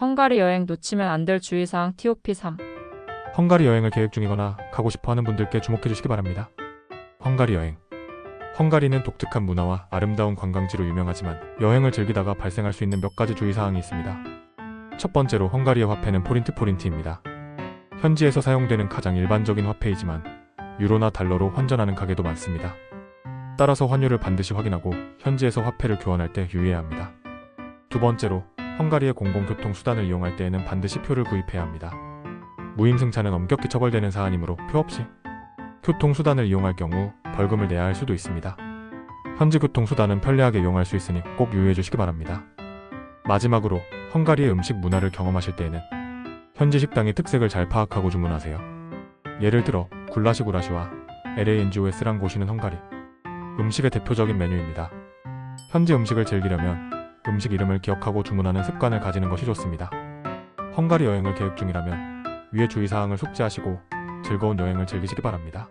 헝가리 여행 놓치면 안 될 주의사항 TOP3 헝가리 여행을 계획 중이거나 가고 싶어 하는 분들께 주목해 주시기 바랍니다. 헝가리 여행. 헝가리는 독특한 문화와 아름다운 관광지로 유명하지만 여행을 즐기다가 발생할 수 있는 몇 가지 주의사항이 있습니다. 첫 번째로 헝가리의 화폐는 포린트 포린트입니다. 현지에서 사용되는 가장 일반적인 화폐이지만 유로나 달러로 환전하는 가게도 많습니다. 따라서 환율을 반드시 확인하고 현지에서 화폐를 교환할 때 유의해야 합니다. 두 번째로 헝가리의 공공교통 수단을 이용할 때에는 반드시 표를 구입해야 합니다. 무임승차는 엄격히 처벌되는 사안이므로 표 없이 교통수단을 이용할 경우 벌금을 내야 할 수도 있습니다. 현지 교통수단은 편리하게 이용할 수 있으니 꼭 유의해 주시기 바랍니다. 마지막으로 헝가리의 음식 문화를 경험하실 때에는 현지 식당의 특색을 잘 파악하고 주문하세요. 예를 들어 굴라시 구라시와 LANGOS란 곳이는 헝가리 음식의 대표적인 메뉴입니다. 현지 음식을 즐기려면 음식 이름을 기억하고 주문하는 습관을 가지는 것이 좋습니다. 헝가리 여행을 계획 중이라면 위의 주의사항을 숙지하시고 즐거운 여행을 즐기시기 바랍니다.